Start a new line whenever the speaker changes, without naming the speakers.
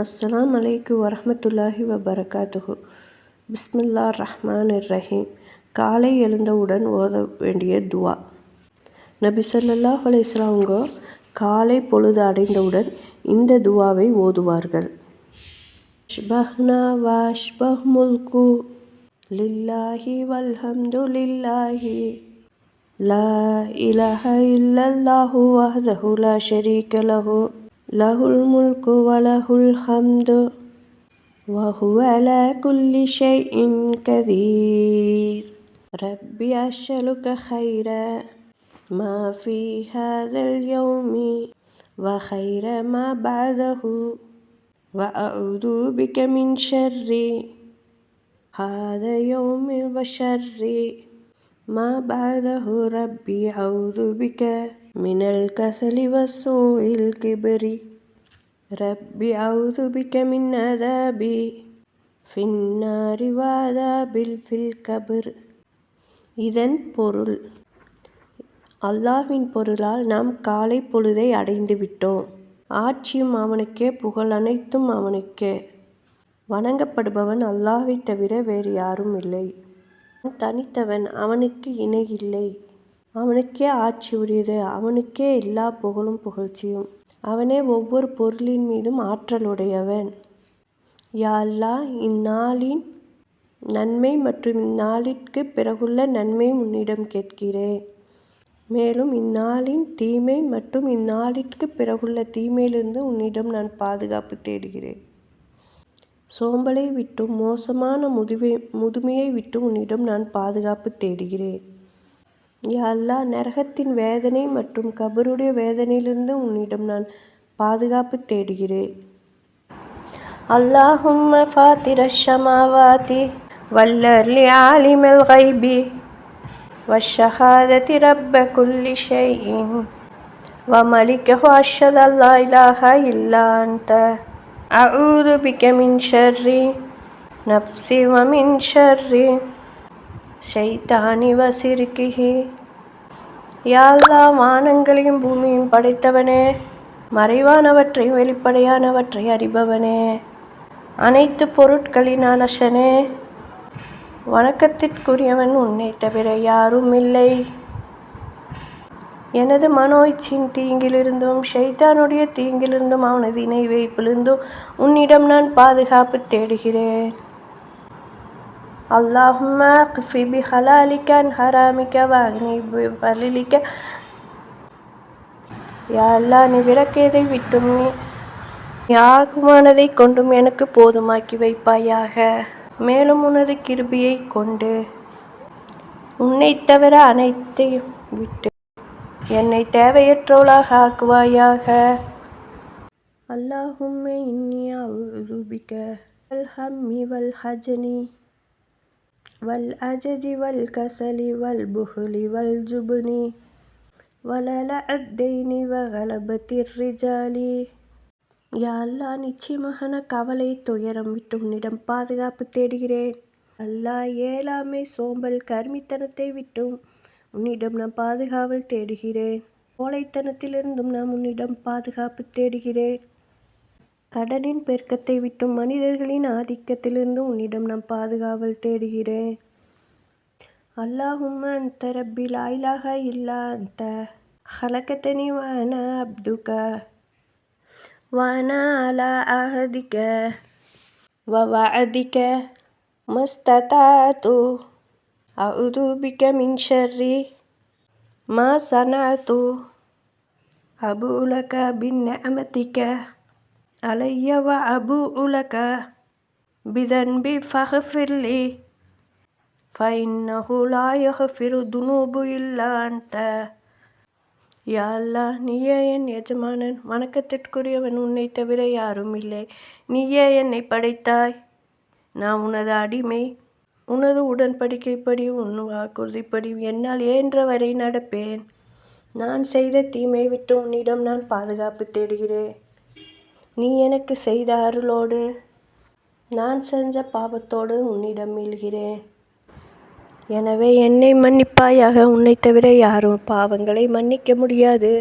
அஸ்லாம் அலைக்கு வரமத்துல்லாஹி வபரகாத்துஹு. பிஸ்மில்லா ரஹ்மான் ரஹீம் காலை எழுந்தவுடன் ஓத வேண்டிய துவா. நபி சொல்லாஹ் அலைஹி காலை பொழுது அடைந்தவுடன் இந்த துவாவை ஓதுவார்கள். அஷ்பஹ்னா வாஷ்பஹ் முல்கு லில்லாஹி வல்ஹம்து லில்லாஹி. லா இலஹ இல்லல்லாஹு வஹ்தஹு லா ஷரீக லஹு. له الملك وله الحمد وهو على كل شيء قدير ربي أسألك خيرا ما في هذا اليوم وخير ما بعده وأعوذ بك من شر هذا يوم وشر ما بعده ربي أعوذ بك من الكسل والسوء الكبر رب أعوذ بك من عذاب في النار وعذاب في القبر இதன் பொருள் அல்லாஹ்வின் பொருளால் நாம் காலை பொழுதை அடைந்து விட்டோம் ஆட்சியும் அவனுக்கே புகழ் அனைத்தும் அவனுக்கே வணங்கப்படுபவன் அல்லாஹ்வை தவிர வேறு யாரும் இல்லை அவன் தனித்தவன் அவனுக்கு இணை இல்லை அவனுக்கே ஆட்சி உரியது. அவனுக்கே எல்லா புகழும் புகழ்ச்சியும். அவனே ஒவ்வொரு பொருளின் மீதும் ஆற்றலுடையவன் யா அல்லாஹ் இந்நாளின் நன்மை மற்றும் இந்நாளிற்கு பிறகுள்ள நன்மை உன்னிடம் கேட்கிறேன். மேலும் இந்நாளின் தீமை மற்றும் இந்நாளிற்கு பிறகுள்ள தீமையிலிருந்து உன்னிடம் நான் பாதுகாப்பு தேடுகிறேன். சோம்பலை விட்டும் மோசமான முதுமை முதுமையை விட்டு உன்னிடம் நான் பாதுகாப்பு தேடுகிறேன். யா அல்லாஹ் நரகத்தின் வேதனை மற்றும் கபருடைய வேதனையிலிருந்து உன்னிடம் நான் பாதுகாப்பு தேடுகிறேன் اللهم فاطر السماوات والأرض عالم الغيب والشهادة رب كل شيء وملكه أشهد أن لا إله إلا أنت أعوذ بك من شر نفسي ومن شر ஷைத்தானிவ சிறுக்கிஹி யாழ்லா வானங்களையும் பூமியும் படைத்தவனே மறைவானவற்றையும் வெளிப்படையானவற்றை அறிபவனே. அனைத்து பொருட்களின் அனசனே வணக்கத்திற்குரியவன் உன்னை தவிர யாரும் இல்லை எனது மனோ இச்சின் தீங்கிலிருந்தும் ஷைத்தானுடைய தீங்கிலிருந்தும் அவனது இணை வைப்பிலிருந்தும் உன்னிடம் நான் பாதுகாப்பு தேடுகிறேன். اللهم اقف بحلالك عن حرامك واغني بفضلك யா அல்லா நீ விளக்கியதை விட்டும் நீ யாகுமானதை கொண்டும் எனக்கு போதுமாக்கி வைப்பாயாக மேலும் உனது கிருபியை கொண்டு உன்னை தவிர அனைத்தையும் விட்டு என்னை தேவையற்றவளாக ஆக்குவாயாக அல்லாஹும்மே இன்னியா உருபிக்க வல் ஹம்மி வல் ஹஜனி வல் والكسل வல் கசலி வல் الدين வல் ஜுபுனி வலல அத்தைனி வகலபத்திர் ரிஜாலி யா அல்லா நிச்சயமான கவலை துயரம் விட்டு உன்னிடம் பாதுகாப்பு தேடுகிறேன் அல்லாஹ் ஏழாமை சோம்பல் கர்மித்தனத்தை விட்டும் உன்னிடம் நான் பாதுகாவல் தேடுகிறேன் கோழைத்தனத்திலிருந்தும் நான் உன்னிடம் பாதுகாப்பு தேடுகிறேன் கடனின் பெருக்கத்தை விட்டும் மனிதர்களின் ஆதிக்கத்திலிருந்தும் உன்னிடம் நான் பாதுகாவல் தேடுகிறேன் அல்லாஹும்ம அந்த ரப்பி லாயிலாக இல்லா அந்த ஹலக்கத்தனி வான அப்துக வானா அலா அஹதிக ووعدك ما استطعت أعوذ بك من شر ما صنعت أبوء لك بنعمتك علي وأبوء لك بذنبي فاغفر لي فإنه لا يغفر الذنوب إلا أنت யா அல்லா நீயே என் எஜமானன் வணக்கத்திற்குரியவன் உன்னை தவிர யாரும் இல்லை நீயே என்னை படைத்தாய் நான் உனது அடிமை உனது உடன்படிக்கைப்படி உன் வாக்குறுதிப்படி என்னால் இயன்ற வரை நடப்பேன் நான் செய்த தீமை விட்டு உன்னிடம் நான் பாதுகாப்பு தேடுகிறேன் நீ எனக்கு செய்த அருளோடு நான் செஞ்ச பாவத்தோடு உன்னிடம் மீள்கிறேன். எனவே என்னை மன்னிப்பாயாக உன்னை தவிர யாரும் பாவங்களை மன்னிக்க முடியாது.